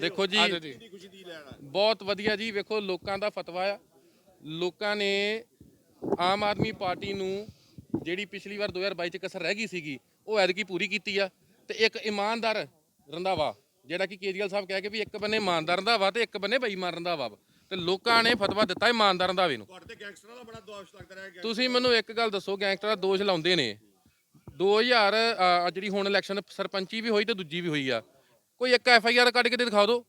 ਦੇਖੋ ਜੀ ਬਹੁਤ ਵਧੀਆ ਜੀ ਵੇਖੋ ਲੋਕਾਂ ਦਾ ਫਤਵਾ ਆ। ਲੋਕਾਂ ਨੇ ਆਮ ਆਦਮੀ ਪਾਰਟੀ ਨੂੰ ਜਿਹੜੀ ਪਿਛਲੀ ਵਾਰ 2022 ਚ ਕਸਰ ਰਹਿ ਗਈ ਸੀਗੀ ਉਹ ਐਤਕੀ ਪੂਰੀ ਕੀਤੀ ਆ। ਤੇ ਇੱਕ ਇਮਾਨਦਾਰ ਰੰਧਾਵਾ ਜਿਹੜਾ ਕਿ ਕੇਜਰੀਵਾਲ ਸਾਹਿਬ ਕਹਿ ਕੇ ਵੀ ਇੱਕ ਬੰਨੇ ਇਮਾਨਦਾਰ ਰੰਧਾਵਾ ਤੇ ਇੱਕ ਬੰਨੇ ਬੇਈਮਾਨ ਰੰਧਾਵਾ ਵਾ। ਤੇ ਲੋਕਾਂ ਨੇ ਫਤਵਾ ਦਿੱਤਾ ਇਮਾਨਦਾਰ ਨੂੰ। ਦਾ ਰਿਹਾ ਤੁਸੀਂ ਮੈਨੂੰ ਇੱਕ ਗੱਲ ਦੱਸੋ ਗੈਂਗਸਟਰ ਦਾ ਦੋਸ਼ ਲਾਉਂਦੇ ਨੇ। 2000 ਅ, ਜਿਹੜੀ ਹੁਣ ਇਲੈਕਸ਼ਨ ਸਰਪੰਚੀ ਵੀ ਹੋਈ ਤੇ ਦੂਜੀ ਵੀ ਹੋਈ ਆ। ਕੋਈ ਇੱਕ ਐਫ ਆਈ ਆਰ ਕੱਢ ਕੇ ਤੇ ਦਿਖਾ ਦਿਓ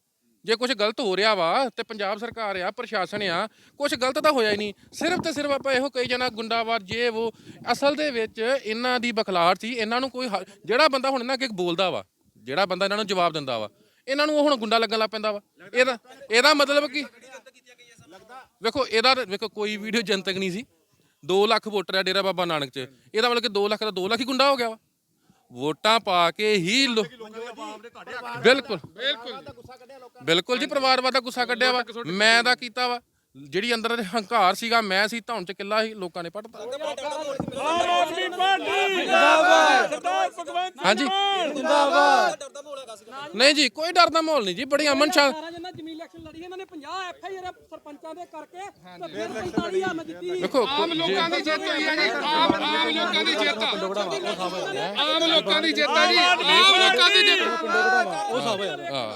ਜੇ ਕੁਝ ਗਲਤ ਹੋ ਰਿਹਾ ਵਾ ਤੇ ਪੰਜਾਬ ਸਰਕਾਰ ਆ ਪ੍ਰਸ਼ਾਸਨ ਆ ਕੁਝ ਗਲਤ ਤਾਂ ਹੋਇਆ ਹੀ ਨਹੀਂ। ਸਿਰਫ ਤੇ ਸਿਰਫ ਆਪਾਂ ਇਹੋ ਕਹੀ ਜਾਣਾ ਗੁੰਡਾਵਾਰ ਜੇ ਉਹ ਅਸਲ ਦੇ ਵਿੱਚ ਇਹਨਾਂ ਦੀ ਬਖਲਾਹਟ ਸੀ ਇਹਨਾਂ ਨੂੰ ਕੋਈ ਹ- ਜਿਹੜਾ ਬੰਦਾ ਹੁਣ ਇਹਨਾਂ ਅੱਗੇ ਬੋਲਦਾ ਵਾ ਜਿਹੜਾ ਬੰਦਾ ਇਹਨਾਂ ਨੂੰ ਜਵਾਬ ਦਿੰਦਾ ਵਾ ਇਹਨਾਂ ਨੂੰ ਉਹ ਹੁਣ ਗੁੰਡਾ ਲੱਗਣ ਲੱਗ ਪੈਂਦਾ ਵਾ। ਇਹਦਾ ਇਹਦਾ ਮਤਲਬ ਕੀ? ਵੇਖੋ ਇਹਦਾ ਵੇਖੋ ਕੋਈ ਵੀਡੀਓ ਜਨਤਕ ਨਹੀਂ ਸੀ। 2 ਲੱਖ ਵੋਟਰ ਆ ਡੇਰਾ ਬਾਬਾ ਨਾਨਕ ਚ। ਇਹਦਾ ਮਤਲਬ ਕਿ 2 ਲੱਖ ਦਾ 2 ਲੱਖ ਹੀ ਗੁੰਡਾ ਹੋ ਗਿਆ ਵਾ। ਵੋਟਾਂ ਪਾ ਕੇ ਹੀ ਲੋ- ਬਿਲਕੁਲ। ਬਿਲਕੁਲ ਜੀ ਪਰਿਵਾਰਵਾਦ ਦਾ ਗੁੱਸਾ ਕੱਢਿਆ ਵਾ। ਮੈਂ ਦਾ ਕੀਤਾ ਵਾ। ਜਿਹੜੀ ਅੰਦਰ ਹੰਕਾਰ ਸੀਗਾ ਮੈਂ ਸੀ ਧੌਣ ਚ ਕਿੱਲਾ ਸੀ ਲੋਕਾਂ ਨੇ ਪੜਤਾ ਹਾਂਜੀ। ਨਹੀਂ ਜੀ ਕੋਈ ਡਰ ਦਾ ਮਾਹੌਲ ਨਹੀਂ ਜੀ ਬੜੀ ਅਮਨ ਸ਼ਾਂਤ ਇਲੈਕਸ਼ਨ ਲੜੀ ਇਹਨਾਂ ਨੇ 50 ਐਫ ਆਈ ਆਰ ਸਰਪੰਚਾਂ ਦੇ ਕਰਕੇ ਤੇ ਫਿਰ 45000 ਮੈਂ ਜਿੱਤੀ ਵੇਖੋ ਆਮ ਲੋਕਾਂ ਦੀ ਜਿੱਤ ਹੋਈ ਹੈ। ਜੀ। ਆਮ ਆਮ ਲੋਕਾਂ ਦੀ ਜਿੱਤ। ਆਮ ਲੋਕਾਂ ਦੀ ਜਿੱਤ ਹੈ। ਜੀ। ਆਮ ਲੋਕਾਂ ਦੀ ਜਿੱਤ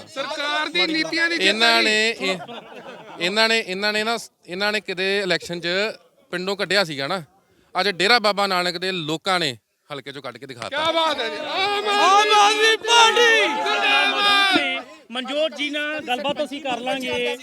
ਸਰਕਾਰ ਦੀ ਨੀਤੀਆਂ ਦੀ ਜਿੱਤ ਇਹਨਾਂ ਨੇ ਇਹ- ਇਹਨਾਂ ਨੇ ਇਹਨਾਂ ਨੇ ਨਾ ਇਹਨਾਂ ਨੇ ਕਿਤੇ ਇਲੈਕਸ਼ਨ 'ਚ ਪਿੰਡੋਂ ਕੱਢਿਆ ਸੀਗਾ ਨਾ। ਅੱਜ ਡੇਰਾ ਬਾਬਾ ਨਾਨਕ ਦੇ ਲੋਕਾਂ ਨੇ ਹਲਕੇ 'ਚੋਂ ਕੱਢ ਕੇ ਦਿਖਾਤਾ। ਕੀ ਬਾਤ ਹੈ ਜੀ। ਆਮ ਆਮ ਆਦਮੀ ਪਾਰਟੀ ਮਨਜੋਤ ਜੀ ਨਾਲ ਗੱਲਬਾਤ ਅਸੀਂ ਕਰ ਲਾਂਗੇ।